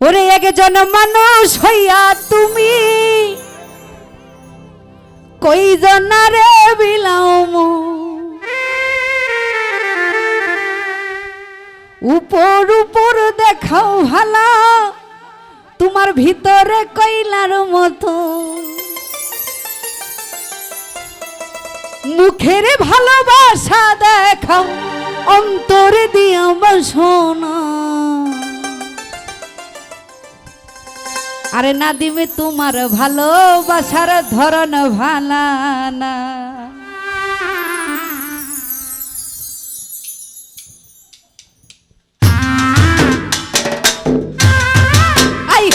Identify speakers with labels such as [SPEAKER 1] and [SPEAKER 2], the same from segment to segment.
[SPEAKER 1] ওরে একজন মানুষ হইয়া তুমি। কই জনারে বিলাম উপর উপর দেখাও ভালা, তোমার ভিতরে কইলার মতো। মুখের ভালোবাসা দেখাও, অন্তরে দিয়া বাসনা আরে না দিবে তোমার ভালোবাসার ধরন ভালা না। আই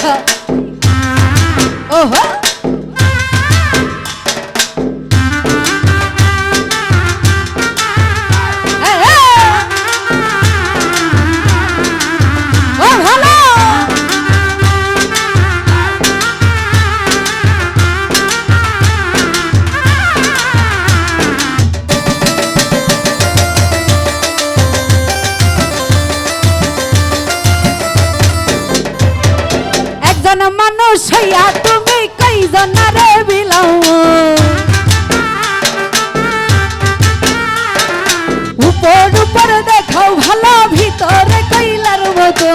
[SPEAKER 1] একজন মানুষ হইয়া তুমি কইজনারে বিলাও। উপর উপর দেখাও ভালো, ভিতরে কইলার মতো।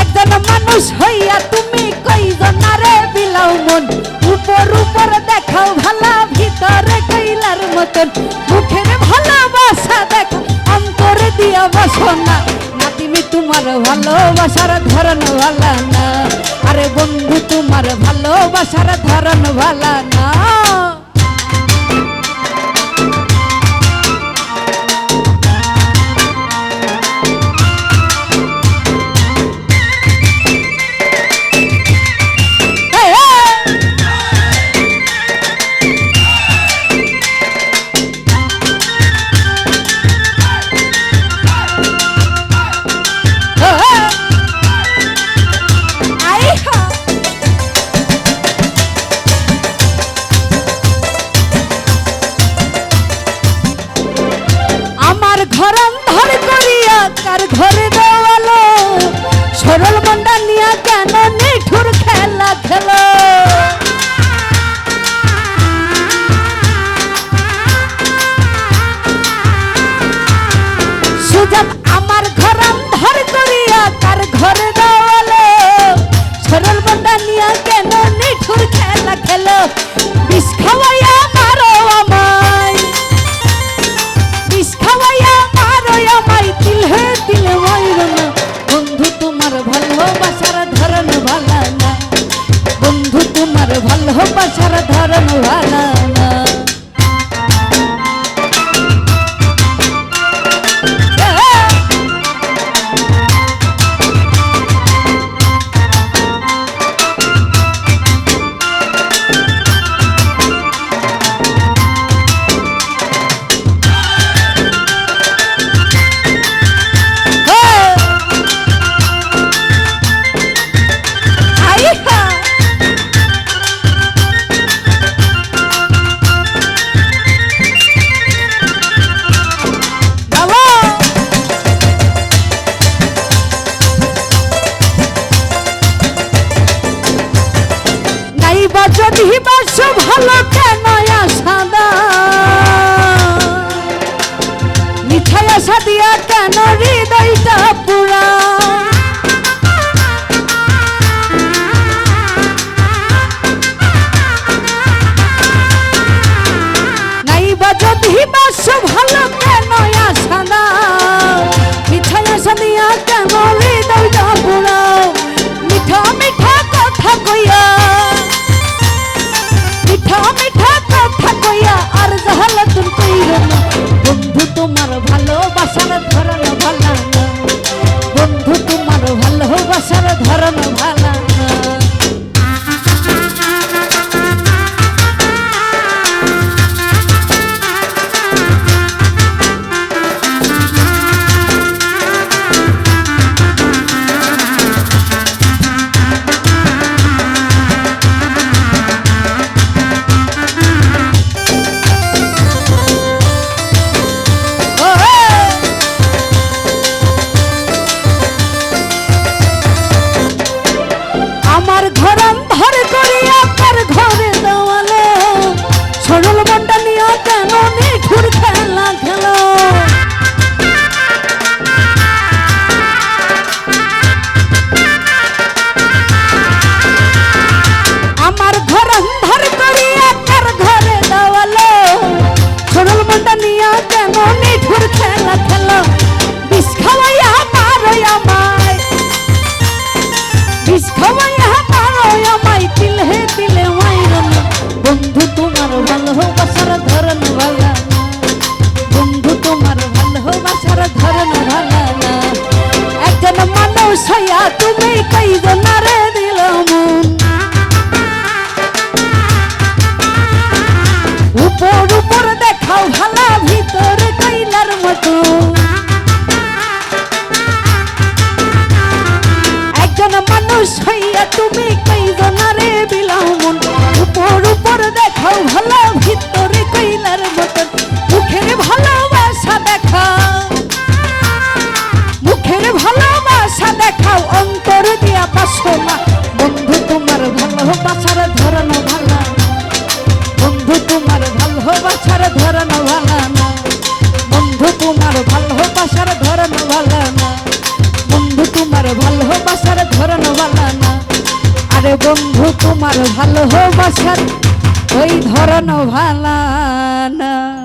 [SPEAKER 1] একজন মানুষ হইয়া তুমি কইজনারে বিলাও মন। উপর উপর দেখাও ভালো, ভিতরে কইলার মতন। মুখের ভালোবাসা দেখো, অন্তরে দিয়া বাসনা না। তুমি তোমার ভালোবাসার ধরন ভালা না। আরে বন্ধু তোমার ভালোবাসার ধরন ভালা না। Chất ভালো কেন সাদা। মিঠাই আশা দিয়া কেন হৃদয়টা ভালোবাসার ধরন বালা না। আরে বন্ধু তোমার ভালোবাসার ওই ধরন ভালা না।